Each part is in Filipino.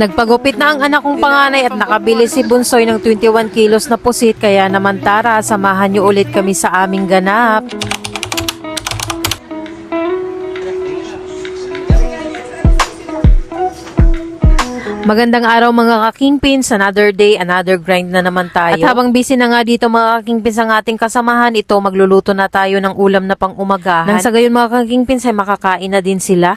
Nagpagupit na ang anak kong panganay at nakabili si Bunsoy ng 21 kilos na pusit kaya naman tara, samahan niyo ulit kami sa aming ganap. Magandang araw mga kakingpins, another day, another grind na naman tayo. At habang busy na nga dito mga kakingpins ang ating kasamahan, ito magluluto na tayo ng ulam na pang umagahan. Nang sa gayon mga kakingpins ay makakain na din sila.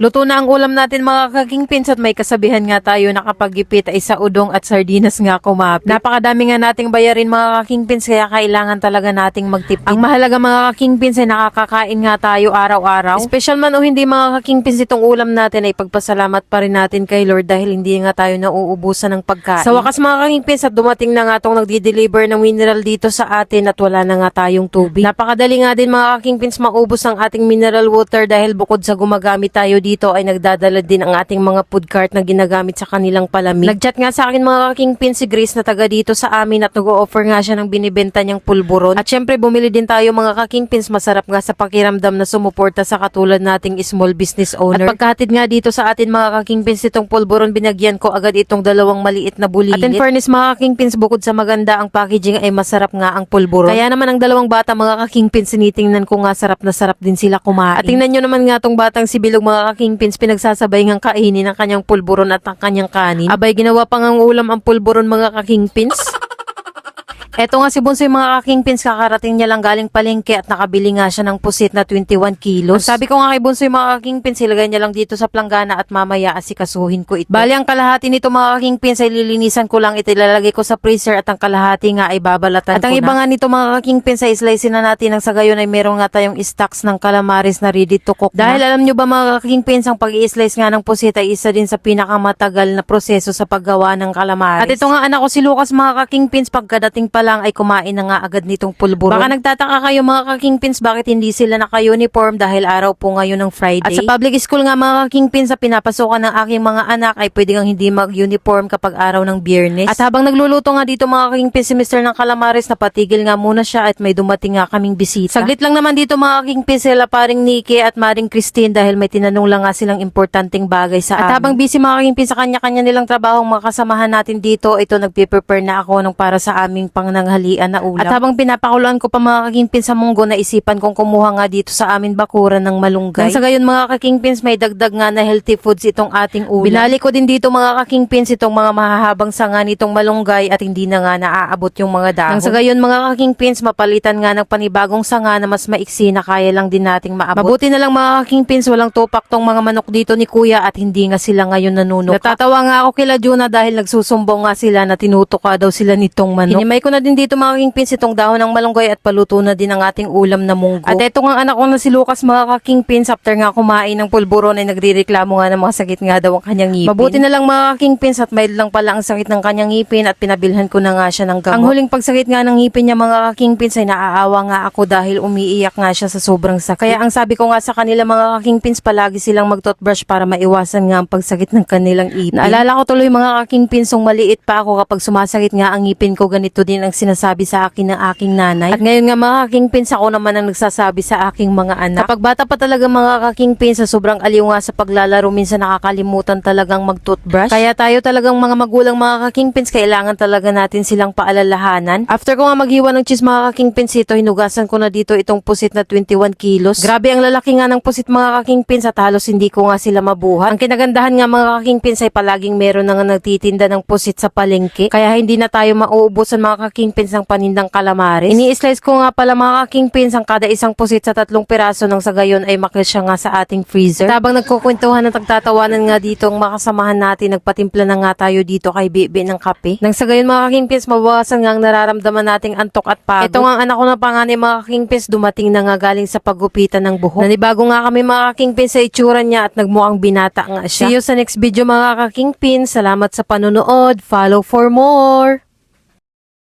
Luto na ang ulam natin mga kakingpins at may kasabihan nga tayo na kapag gipit ay sa udong at sardinas nga kumapit. Napakadami nga nating bayarin mga kakingpins kaya kailangan talaga nating magtipid. Ang mahalaga mga kakingpins ay nakakakain nga tayo araw-araw. Special man o hindi mga kakingpins itong ulam natin ay pagpasalamat pa rin natin kay Lord dahil hindi nga tayo nauubusan ng pagkain. Sa wakas mga kakingpins at dumating na nga tong nagdi-deliver ng mineral dito sa atin at wala na nga tayong tubig. Napakadali nga din mga kakingpins maubos ang ating mineral water dahil bukod sa gumagamit tayo dito ay nagdadala din ang ating mga food cart na ginagamit sa kanilang palamig. Nagchat nga sa akin mga kakingpins si Grace na taga dito sa amin at nag-o-offer nga siya ng binibenta niyang pulburon. At syempre bumili din tayo mga kakingpins masarap nga sa pakiramdam na sumuporta sa katulad nating small business owner. At pagkahatid nga dito sa atin mga kakingpins itong pulburon binagyan ko agad itong dalawang maliit na bulilit. At in fairness mga kakingpins bukod sa maganda ang packaging ay masarap nga ang pulburon. Kaya naman ang dalawang bata mga kakingpins sinitingnan ko nga sarap na sarap din sila kumain. At tingnan nyo naman nga tong batang si Bilog mga kakingpins pinagsasabay ngang kainin ang kanyang pulburon at ang kanyang kanin. Abay ginawa pang ang ulam ang pulburon mga kakingpins. Eto nga si Bunsoy mga kakingpins, kakarating niya lang galing palengke at nakabili nga siya ng pusit na 21 kilos. Sabi ko nga kay Bunsoy mga kakingpins, ilagay niya lang dito sa planggana at mamaya asikasuhin ko ito. Bali ang kalahati nito mga kakingpins ay lilinisan ko lang ito, ilalagay ko sa freezer at ang kalahati nga ay babalatan at ang iba nga nito mga kakingpins ay slice na natin ang sa gayon ay meron nga tayong stocks ng calamaris na ready to cook Dahil alam nyo ba mga kakingpins, ang pag slice nga ng pusit ay isa din sa pinakamatagal na proseso sa paggawa ng calamaris. At ito nga anak ko si Lucas mga kakingpins, pagkadating pa lang ay kumain na nga agad nitong pulburon. Baka nagtataka kayo mga kakingpins bakit hindi sila naka-uniform dahil araw po ngayon ng Friday. At sa public school nga mga kakingpins sa pinapasukan ng aking mga anak ay pwede kang hindi mag-uniform kapag araw ng biyernes. At habang nagluluto nga dito mga kakingpins si Mr. ng Calamares napatigil nga muna siya at may dumating nga kaming bisita. Saglit lang naman dito mga kakingpins sila paring Nikki at Maring Christine dahil may tinanong lang nga silang importanteng bagay sa At habang busy mga kakingpins sa kanya-kanya nilang trabaho mga kasamahan natin dito, ito nagpe-prepare na ako ng para sa aming pangnanghalian na ulam. At habang pinapakuluan ko pa mga kakingpins sa munggo, naisipan kong kumuha nga dito sa amin bakuran ng malunggay. Nang sa gayon mga kakingpins, may dagdag nga na healthy foods itong ating ulam. Binali ko din dito mga kakingpins itong mga mahahabang sanga nitong malunggay at hindi na nga naaabot yung mga dahon. Nang sa gayon mga kakingpins, mapalitan nga ng panibagong sanga na mas maiksi na kaya lang din nating maabot. Mabuti na lang mga kakingpins, walang tupak tong mga manok dito ni kuya at hindi nga sila ngayon nanunok. Natatawa nga ako kila Juna dahil nagsusumbong nga sila na tinutuka daw sila nitong manok. Hinimay ko na din dito mga kakingpins itong dahon ng malunggay at paluto na din ang ating ulam na munggo. At eto nga anak ko na si Lucas mga kakingpins after nga kumain ng pulburon ay nagrireklamo nga ng mga sakit nga daw ang kanyang ngipin. Mabuti na lang mga kakingpins at mild lang pala ang sakit ng kanyang ngipin at pinabilhan ko na nga siya ng gamot. Ang huling pagsakit nga ng ngipin niya mga kakingpins ay naaawa nga ako dahil umiiyak nga siya sa sobrang sakit. Kaya ang sabi ko nga sa kanila mga kakingpins palagi silang mag-toothbrush para maiwasan nga ang pagsakit ng kanilang ipin. Naalala ko tuloy mga kakingpins maliit pa ako kapag sumasakit nga ang ngipin ko ganito din ang ang sinasabi sa akin ng aking nanay. At ngayon nga mga kakingpins, ako naman ang nagsasabi sa aking mga anak. Kapag bata pa talaga mga kakingpins, sa sobrang aliw nga sa paglalaro, minsan nakakalimutan talagang mag-toothbrush. Kaya tayo talagang mga magulang mga kakingpins, kailangan talaga natin silang paalalahanan. After ko nga maghiwa ng cheese mga kakingpins ito, hinugasan ko na dito itong pusit na 21 kilos. Grabe ang lalaki nga ng pusit mga kakingpins at halos hindi ko nga sila mabuhat. Ang kinagandahan nga mga kakingpins ay palaging meron na nga nagtitinda ng pusit sa palengke. Kaya hindi na tayo mauubusan mga kakingpins ng panindang kalamares. Ini-slice ko nga pala mga kakingpins ang kada isang pusit sa tatlong piraso nang sa gayon ay makasya nga sa ating freezer. Tabang nagkukwentuhan at nagtatawanan nga dito ang makasamahan natin, nagpatimpla na nga tayo dito kay Bibi ng kape. Nang sa gayon mga kakingpins, mabawasan nga ang nararamdaman nating antok at pagod. Ito nga ang anak ko na panganay mga kakingpins, dumating na nga galing sa paggupitan ng buhok. Nanibago nga kami mga kakingpins sa itsura niya at nagmukhang binata nga siya. See you sa next video mga kakingpins. Salamat sa panonood. Follow for more.